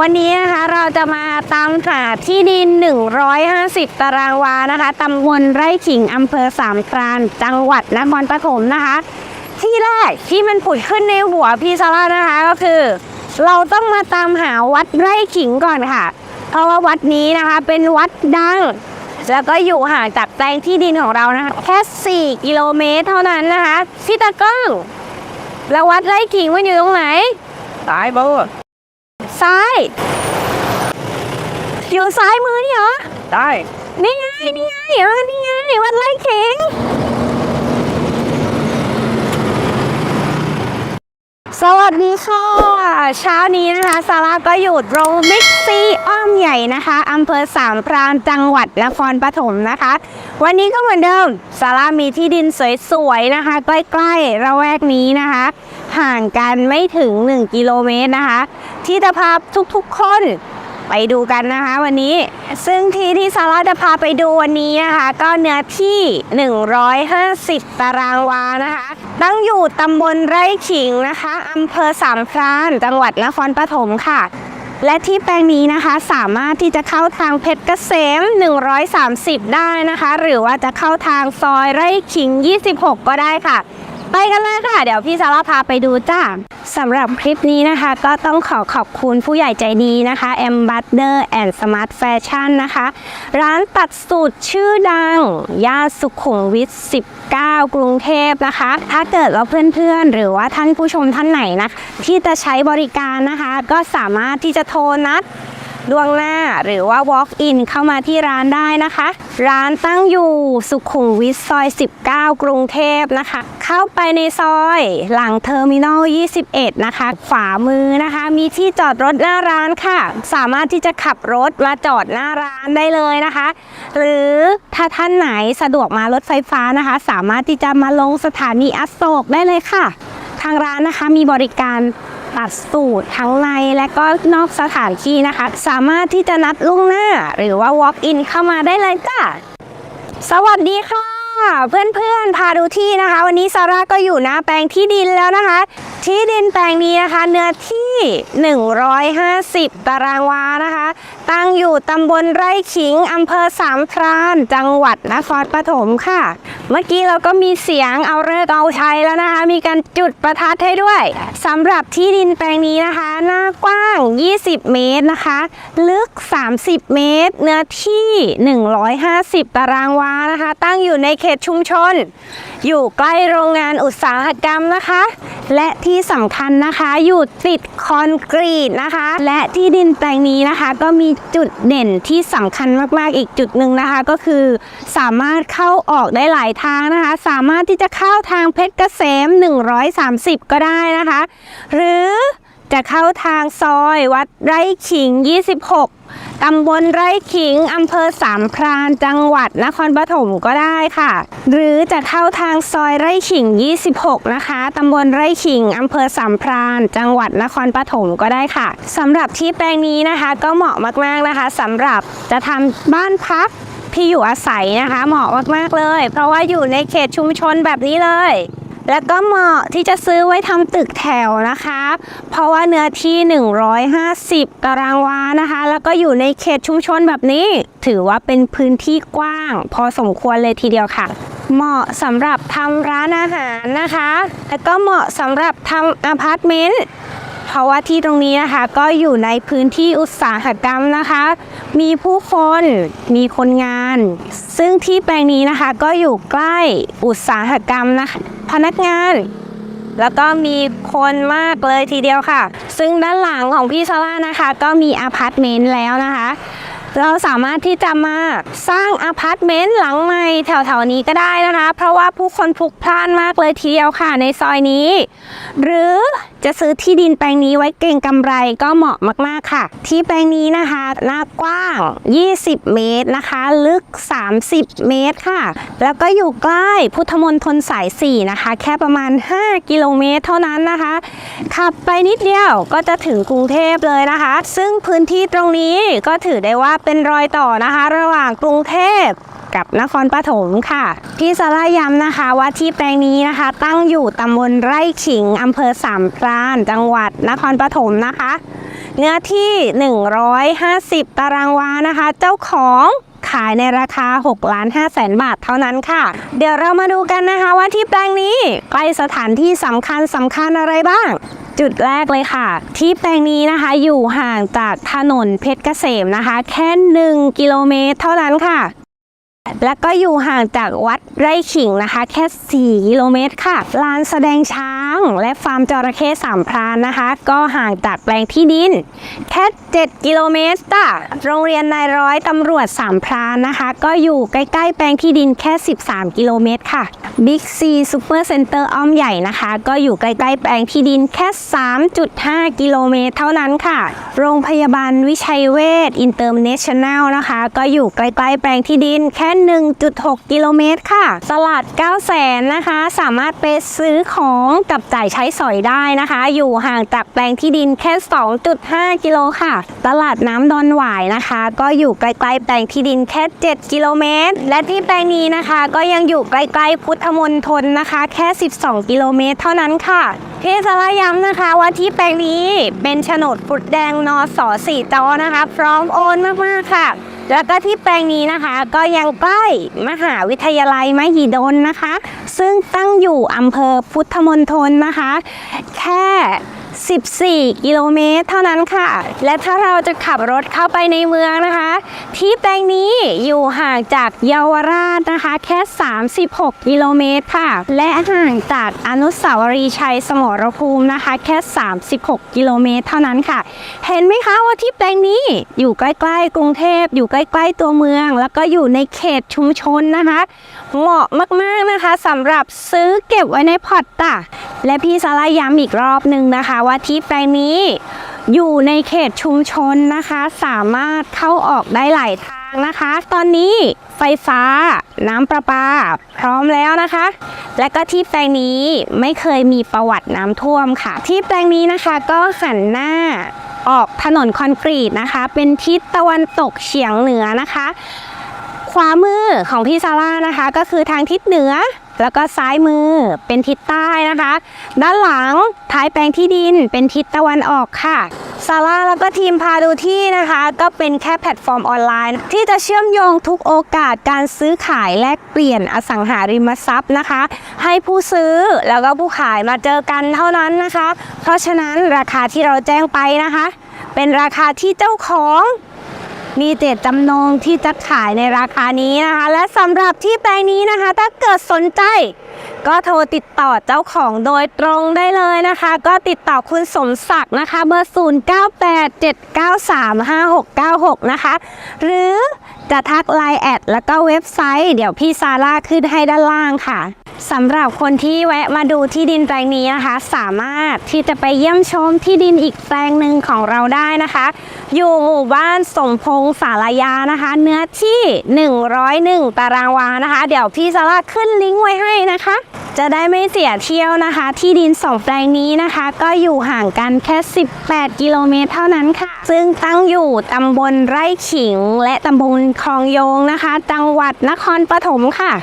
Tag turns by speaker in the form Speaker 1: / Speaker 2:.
Speaker 1: วันนี้นะคะเราจะมาตามหาที่ดิน 150 ตารางวานะคะตำบลไร่ขิงอำเภอสามพราน จังหวัดนครปฐมนะคะ ที่แรกที่มันผุดขึ้นในหัวพี่ซาร่านะคะก็คือ เราต้องมาตามหาวัดไร่ขิงก่อนค่ะ เพราะว่าวัดนี้นะคะเป็นวัดดัง แล้วก็อยู่ห่างจากแปลงที่ดินของเรานะคะแค่ 4 กิโลเมตรเท่านั้นนะคะพี่ตะก้องแล้ววัดไร่ขิงมันอยู่ตรงไหน
Speaker 2: ตายบ่
Speaker 1: ซ้าย อยู่ซ้ายมือนี่เหรอ
Speaker 2: ตาย
Speaker 1: นี่ไง นี่ไงเออนี่ไงวัดไร่ขิง สวัสดีค่ะ เช้านี้นะคะซาร่าก็อยู่ตรงบิ๊กซีอ้อมใหญ่นะคะอำเภอสามพรานจังหวัดนครปฐมนะคะ วันนี้ก็เหมือนเดิมซาร่ามีที่ดินสวยๆนะคะ ใกล้ๆระแวกนี้นะคะ ห่างกันไม่ถึง 1 กิโลเมตรนะคะ ที่จะพาทุกๆคนไปดูกันนะคะวันนี้ซึ่งที่ที่ซาร่าจะพาไปดูวันนี้นะคะ ก็เนื้อที่ 150 ตารางวานะคะ ตั้งอยู่ตำบลไร่ขิงนะคะอำเภอสามพรานจังหวัดนครปฐมค่ะ และที่แปลงนี้นะคะสามารถที่จะเข้าทางเพชรเกษม 130 ได้นะคะ หรือว่าจะเข้าทางซอยไร่ขิง 26 ก็ได้ค่ะ ไปกันเลยค่ะ เดี๋ยวพี่ซาร่าพาไปดูจ้าสำหรับคลิปนี้นะคะก็ต้องขอขอบคุณผู้ใหญ่ใจดีนะคะ a m b a s s d o r and Smart Fashion นะคะ ร้านตัดสูตรชื่อดัง ย่านสุขุมวิท 19 กรุงเทพนะคะ ถ้าเกิดว่าเพื่อนๆ หรือว่าท่านผู้ชมท่านไหนนะ ที่จะใช้บริการนะคะ ก็สามารถที่จะโทรนัด ล่วงหน้าหรือว่า walk in เข้ามาที่ร้านได้นะคะ ร้านตั้งอยู่สุขุมวิทซอย 19 กรุงเทพนะคะ เข้าไปในซอยหลังเทอร์มินอล 21 นะคะ ขวามือนะคะ มีที่จอดรถหน้าร้านค่ะ สามารถที่จะขับรถมาจอดหน้าร้านได้เลยนะคะ หรือถ้าท่านไหนสะดวกมารถไฟฟ้านะคะ สามารถที่จะมาลงสถานีอโศกได้เลยค่ะ ทางร้านนะคะมีบริการ ตัดสูตรทั้งในและก็นอกสถานที่นะคะ สามารถที่จะนัดล่วงหน้า หรือว่า walk in เข้ามาได้เลยจ้ะสวัสดีค่ะ เพื่อนๆพาดูที่นะคะ วันนี้ซาร่าก็อยู่หน้าแปลงที่ดินแล้วนะคะ ที่ดินแปลงนี้นะคะ เนื้อที่ 150 ตารางวานะคะ ตั้งอยู่ตำบลไร่ขิงอำเภอสามพรานจังหวัดนครปฐมค่ะ เมื่อกี้เราก็มีเสียงเอาเลิกเอาใชัยแล้วนะคะ มีการจุดประทัดให้ด้วยสำหรับที่ดินแปลงนี้นะคะ หน้ากว้าง 20 เมตรนะคะ ลึก 30 เมตร เนื้อที่ 150 ตารางวานะคะ ตั้งอยู่ในเขตชุมชน อยู่ใกล้โรงงานอุตสาหกรรมนะคะ และที่สำคัญนะคะอยู่ติดคอนกรีตนะคะ และที่ดินแปลงนี้นะคะ ก็มีจุดเด่นที่สำคัญมากๆอีกจุดหนึ่งนะคะ ก็คือสามารถเข้าออกได้หลายทางนะคะ สามารถที่จะเข้าทางเพชรเกษม 130 ก็ได้นะคะ หรือจะเข้าทางซอยวัดไร่ขิง 26 ตำบลไร่ขิงอำเภอสามพรานจังหวัดนครปฐมก็ได้ค่ะ หรือจะเข้าทางซอยไร่ขิง 26 นะคะตำบลไร่ขิงอำเภอสามพรานจังหวัดนครปฐมก็ได้ค่ะสำหรับที่แปลงนี้นะคะก็เหมาะมากๆนะคะสำหรับจะทำบ้านพักที่อยู่อาศัยนะคะ เหมาะมากๆเลย เพราะว่าอยู่ในเขตชุมชนแบบนี้เลย แล้วก็เหมาะที่จะซื้อไว้ทำตึกแถวนะคะเพราะว่าเนื้อที่ 150 ตารางวานะคะ แล้วก็อยู่ในเขตชุมชนแบบนี้ ถือว่าเป็นพื้นที่กว้าง พอสมควรเลยทีเดียวค่ะ เหมาะสำหรับทำร้านอาหารนะคะ แล้วก็เหมาะสำหรับทำอพาร์ตเมนต์ ราะว่าที่ตรงนี้นะคะก็อยู่ในพื้นที่อุตสาหกรรมนะคะ มีผู้คนมีคนงาน ซึ่งที่แปลงนี้นะคะก็อยู่ใกล้อุตสาหกรรมนะคะพนักงาน แล้วก็มีคนมากเลยทีเดียวค่ะ ซึ่งด้านหลังของพี่ซาร่านะคะ ก็มีอพาร์ตเมนต์แล้วนะคะ เราสามารถที่จะมาสร้างอพาร์ตเมนต์หลังใหม่แถวๆนี้ก็ได้นะคะ เพราะว่าผู้คนพลุกพล่านมากเลยทีเดียวค่ะในซอยนี้ หรือจะซื้อที่ดินแปลงนี้ไว้เก่งกำไรก็เหมาะมากๆค่ะ ที่แปลงนี้นะคะ หน้ากว้าง 20 เมตรนะคะ ลึก 30 เมตรค่ะ แล้วก็อยู่ใกล้พุทธมณฑลสาย 4 นะคะ แค่ประมาณ 5 กิโลเมตรเท่านั้นนะคะ ขับไปนิดเดียวก็จะถึงกรุงเทพเลยนะคะ ซึ่งพื้นที่ตรงนี้ก็ถือได้ว่าเป็นรอยต่อนะคะ ระหว่างกรุงเทพกับนครปฐมค่ะ พี่สาราย้ำนะคะว่าที่แปลงนี้นะคะ ตั้งอยู่ตำบลไร่ขิงอำเภอสามพรานจังหวัดนครปฐมนะคะ เนื้อที่ 150 ตารางวานะคะ เจ้าของขายในราคา6ล้าน5แสนบาทเท่านั้นค่ะ เดี๋ยวเรามาดูกันนะคะว่าที่แปลงนี้ใกล้สถานที่สำคัญสำคัญอะไรบ้าง จุดแรกเลยค่ะ ที่แปลงนี้นะคะอยู่ห่างจากถนนเพชรเกษมนะคะ แค่ 1 กิโลเมตรเท่านั้นค่ะ แล้วก็อยู่ห่างจากวัดไร่ขิงนะคะ แค่ 4 กิโลเมตรค่ะ ลานแสดงช้างและฟาร์มจระเข้สามพรานนะคะ ก็ห่างจากแปลงที่ดิน แค่ 7 กิโลเมตรจ้ะโรงเรียนนายร้อยตำรวจสามพรานนะคะ ก็อยู่ใกล้ๆแปลงที่ดินแค่ 13 กิโลเมตรค่ะ Big C Super Center อ้อมใหญ่นะคะ ก็อยู่ใกล้ๆแปลงที่ดินแค่ 3.5 กิโลเมตรเท่านั้นค่ะ โรงพยาบาลวิชัยเวชอินเตอร์เนชั่นแนลนะคะ ก็อยู่ใกล้ๆแปลงที่ดินแค่1.6 กิโลเมตรค่ะ ตลาด 9 0 0แสนนะคะ สามารถไปซื้อของกับจ่ายใช้สอยได้นะคะ อยู่ห่างจากแปลงที่ดินแค่ 2.5 กิโลค่ะ ตลาดน้ำดอนหวายนะคะ ก็อยู่ใกล้ๆแปลงที่ดินแค่ 7 กิโลเมตร และที่แปลงนี้นะคะ ก็ยังอยู่ใกล้ๆพุทธมณฑลนะคะ แค่ 12 กิโลเมตร เท่านั้นค่ะพี่สาระย้ำนะคะว่าที่แปลงนี้เป็นโฉนดฟุตแดงนอสอสีจอนะคะ พร้อมโอนมากๆค่ะ แล้วก็ที่แปลงนี้นะคะก็ยังใกล้มหาวิทยาลัยมหิดลนะคะ ซึ่งตั้งอยู่อำเภอพุทธมณฑลนะคะ แค่ 14 กิโลเมตรเท่านั้นค่ะ และถ้าเราจะขับรถเข้าไปในเมืองนะคะ ที่แปลงนี้อยู่ห่างจากเยาวราชนะคะ แค่ 36 กิโลเมตรค่ะ และห่างจากอนุสาวรีย์ชัยสมรภูมินะคะ แค่ 36 กิโลเมตรเท่านั้นค่ะ เห็นไหมคะว่าที่แปลงนี้อยู่ใกล้ๆกรุงเทพอยู่ใกล้ๆตัวเมือง แล้วก็อยู่ในเขตชุมชนนะคะ เหมาะมากๆนะคะสำหรับซื้อเก็บไว้ในพอร์ตจ้ะและพี่ซาร่าย้ำอีกรอบหนึ่งนะคะว่าที่แปลงนี้ อยู่ในเขตชุมชนนะคะ สามารถเข้าออกได้หลายทางนะคะ ตอนนี้ไฟฟ้า น้ำประปา พร้อมแล้วนะคะ และก็ที่แปลงนี้ไม่เคยมีประวัติน้ำท่วมค่ะ ที่แปลงนี้นะคะก็หันหน้าออกถนนคอนกรีตนะคะ เป็นทิศตะวันตกเฉียงเหนือนะคะ ขวามือของพี่ซาร่านะคะ ก็คือทางทิศเหนือ แล้วก็ซ้ายมือเป็นทิศใต้นะคะ ด้านหลังท้ายแปลงที่ดินเป็นทิศตะวันออกค่ะซาร่าแล้วก็ทีมพาดูที่นะคะ ก็เป็นแค่แพลตฟอร์มออนไลน์ ที่จะเชื่อมโยงทุกโอกาสการซื้อขายแลกเปลี่ยนอสังหาริมทรัพย์นะคะ ให้ผู้ซื้อแล้วก็ผู้ขายมาเจอกันเท่านั้นนะคะ เพราะฉะนั้นราคาที่เราแจ้งไปนะคะ เป็นราคาที่เจ้าของ มีเจตจำนงที่จะขายในราคานี้นะคะ และสำหรับที่แปลงนี้นะคะ ถ้าเกิดสนใจ ก็โทรติดต่อเจ้าของโดยตรงได้เลยนะคะ ก็ติดต่อคุณสมศักดิ์นะคะเบอร์ 0987935696 นะคะ หรือจะทักไลน์แอดแล้วก็เว็บไซต์ เดี๋ยวพี่ซาร่าขึ้นให้ด้านล่างค่ะ สำหรับคนที่แวะมาดูที่ดินแปลงนี้นะคะ สามารถที่จะไปเยี่ยมชมที่ดินอีกแปลงหนึ่งของเราได้นะคะ อยู่หมู่บ้านสมพงษ์สารยานะคะ เนื้อที่ 101 ตารางวานะคะ เดี๋ยวพี่ซาร่าขึ้นลิงก์ไว้ให้นะคะ จะได้ไม่เสียเที่ยวนะคะ ที่ดินสองแปลงนี้นะคะ ก็อยู่ห่างกันแค่ 18 กิโลเมตรเท่านั้นค่ะ ซึ่งตั้งอยู่ตำบลไร่ขิง และตำบลคลองโยงนะคะ จังหวัดนครปฐมค่ะ